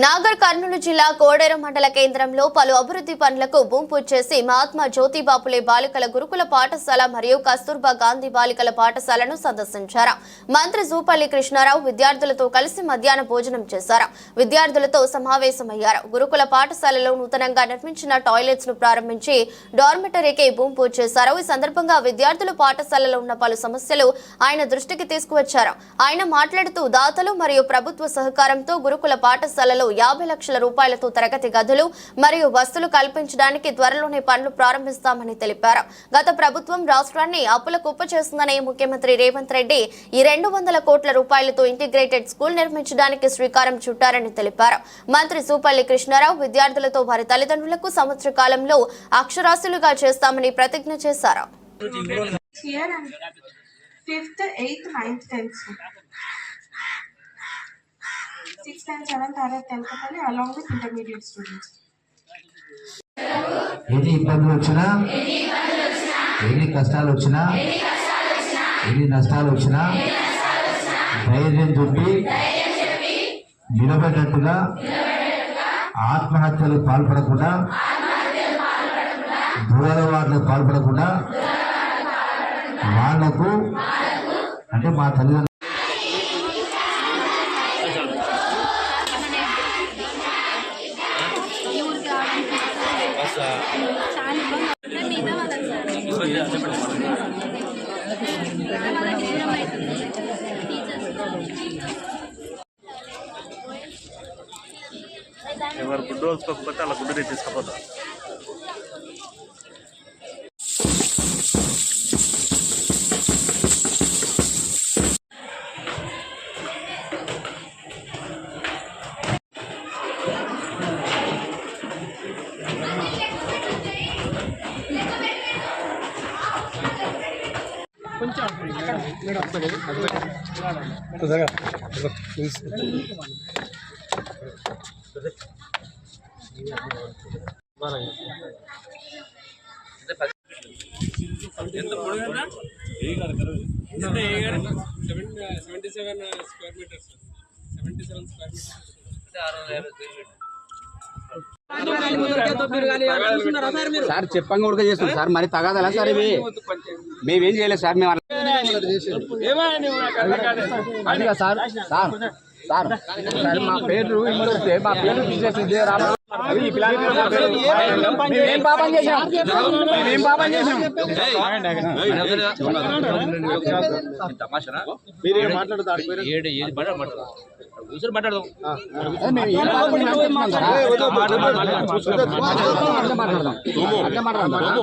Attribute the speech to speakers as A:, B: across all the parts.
A: నాగర్ కర్నూలు జిల్లా కోడేరు మండల కేంద్రంలో పలు అభివృద్ధి పనులకు భూమి పూజ చేసి మహాత్మా జ్యోతిబాపులే బాలికల గురుకుల పాఠశాల మరియు కస్తూర్బా గాంధీ బాలికల పాఠశాలను సందర్శించారు. మంత్రి జూపల్లి కృష్ణారావు విద్యార్థులతో కలిసి మధ్యాహ్న భోజనం చేశారు. విద్యార్థులతో సమావేశమయ్యారు. గురుకుల పాఠశాలలో నూతనంగా నిర్మించిన టాయిలెట్స్ను ప్రారంభించి డార్మిటరీకి భూమి చేశారు. ఈ సందర్భంగా విద్యార్థులు పాఠశాలలో ఉన్న పలు సమస్యలు ఆయన దృష్టికి తీసుకువచ్చారు. ఆయన మాట్లాడుతూ దాతలు మరియు ప్రభుత్వ సహకారంతో గురుకుల పాఠశాలలో యాభై లక్షల రూపాయలతో తరగతి గదులు మరియు వసతులు కల్పించడానికి త్వరలోనే పనులు ప్రారంభిస్తామని తెలిపారు. గత ప్రభుత్వం రాష్ట్రాన్ని అప్పుల కుప్ప చేస్తుందని ముఖ్యమంత్రి రేవంత్ రెడ్డి ఈ రెండు వందల కోట్ల రూపాయలతో ఇంటిగ్రేటెడ్ స్కూల్ నిర్మించడానికి శ్రీకారం చుట్టారని తెలిపారు. మంత్రి సూపల్లి కృష్ణారావు విద్యార్థులతో వారి తల్లిదండ్రులకు సంవత్సర కాలంలో అక్షరాస్యులుగా చేస్తామని ప్రతిజ్ఞ చేశారు.
B: Sixth and seventh and tenth అని అలాంగ్ విత్ ఇంటర్మీడియట్ స్టూడెంట్స్
C: ఎన్ని ఇబ్బందులు వచ్చినా? ఎన్ని కష్టాలు వచ్చినా? ఎన్ని నష్టాలు వచ్చినా? ధైర్యం చెప్పి నిలబెట్టట్టుగా ఆత్మహత్యలు పాల్పడకుండా దూరవాళ్ళకు పాల్పడకుండా వాళ్ళకు అంటే మా తల్లిదండ్రులు
D: ఎవరు గుడ్డు వాళ్ళకి పోతే అలా గుడ్డు తీసుకుపోతారు తీసుకుపోతాం
E: seventy seven square metres. Seventy seven square
F: sir చెప్పంగా ఉడక చేస్తున్నాం సార్ మరి తగాదలా సార్ ఇవి? మేమేం చేయలేదు సార్ మేము అదిగా సార్ సార్ సార్. సార్ మా పేరు ఇల్లు వస్తే మా పేరు తీసేసింది రామ అవి ఈ ప్లాన్ మేమేం పాపం చేసాం మేమేం పాపం చేసాం మీరేం మాట్లాడతారు? అట్లా మాట్లాడదాం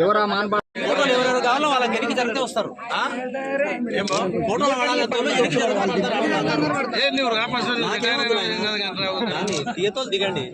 F: ఎవరా మానబా
G: ఫోటోలు ఎవరెవరు కావాలో వాళ్ళకి ఎనికి జరిగితే వస్తారు? ఫోటోలు దిగండి